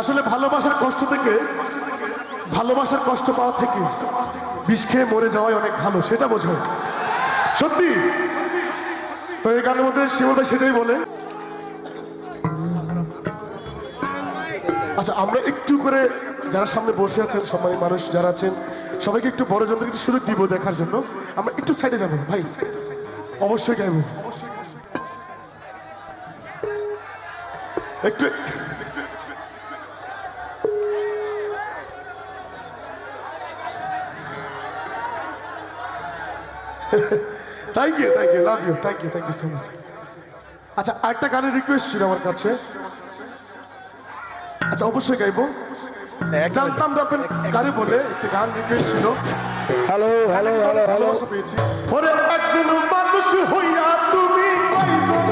আসলে ভালোবাসার কষ্ট থেকে, ভালোবাসার কষ্ট পাওয়া থেকে বিষ খেয়ে মরে যাওয়াই অনেক ভালো, সেটা বোঝো। সত্যি? তো এই গানের মধ্যে ভাই সেটাই বলে। আচ্ছা আমরা একটু করে যারা সামনে বসে আছেন সম্মানী মানুষ যারা আছেন, সবাইকে একটু বড় জনকে একটু সুযোগ দিব দেখার জন্য। আমরা একটু সাইডে যাব, ভাই। অবশ্যই গাইবো। একটু thank you thank you love you thank you thank you so much আচ্ছা আরেকটা গানের রিকোয়েস্ট ছিল আমার কাছে। আচ্ছা অবশ্যই গাইবো। জানতাম আপনি গানে বলে একটা গান রিকোয়েস্ট ছিল। Hello hello hello hello. পেয়েছি। ওরে একজন মানুষ হইয়া তুমি কয়জনারে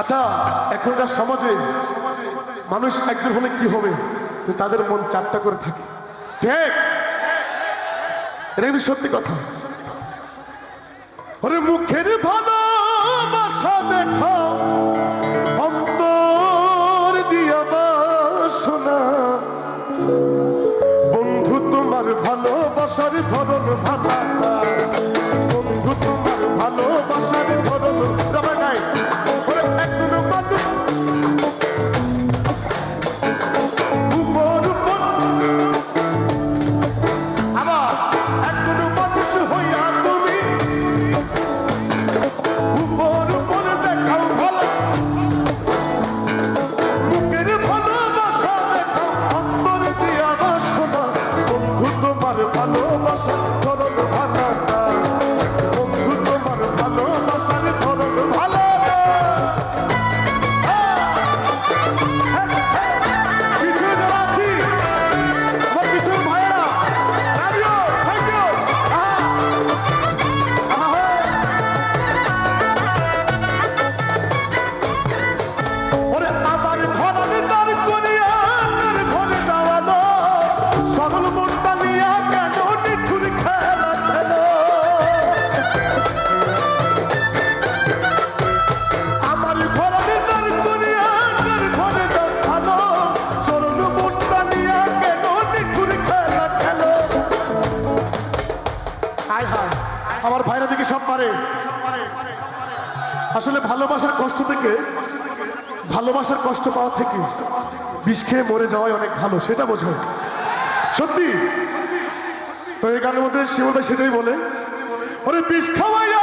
আচ্ছা এখনকার সমাজে মানুষ একজন হলে কি হবে? তাদের মন চারটা করে থাকে। ঠিক এটা সত্যি কথা। ওরে মুখের ভালোবাসা দেখো, অন্তর দিয়া বাসনা। বন্ধু, তোমার ভালোবাসার ধরন ভালো আমার ভাইরা দিকে সব পারে। আসলে ভালোবাসার কষ্ট থেকে, ভালোবাসার কষ্ট পাওয়া থেকে বিষ খেয়ে মরে যাওয়াই অনেক ভালো, সেটা বোঝো। সত্যি? তো এই গানের মধ্যে সে সেটাই বলে বিষ খাওয়াইয়া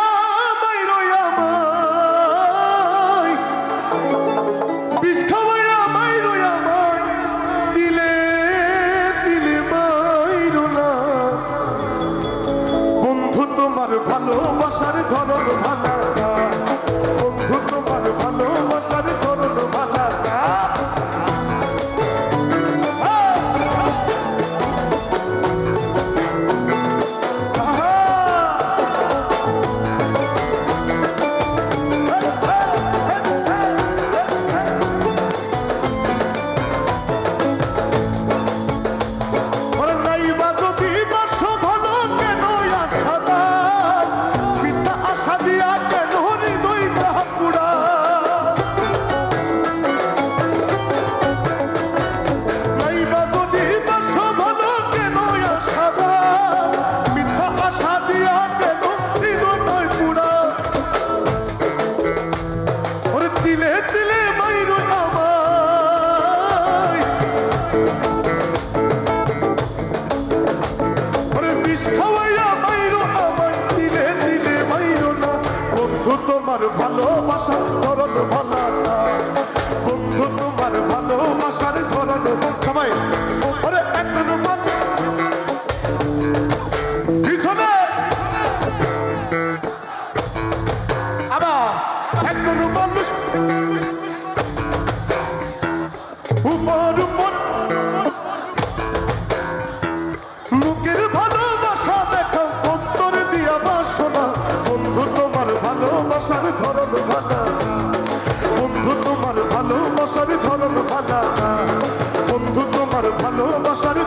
একজন মানুষ উপর উপর লোকের ভালোবাসা দেখাও অন্তর দিয়া বাসনা। বন্ধু, তোমার ভালোবাসার ধরন ভালা বন্ধু, তোমার ভালোবাসার ধরন ভালা বন্ধু, তোমার ভালোবাসার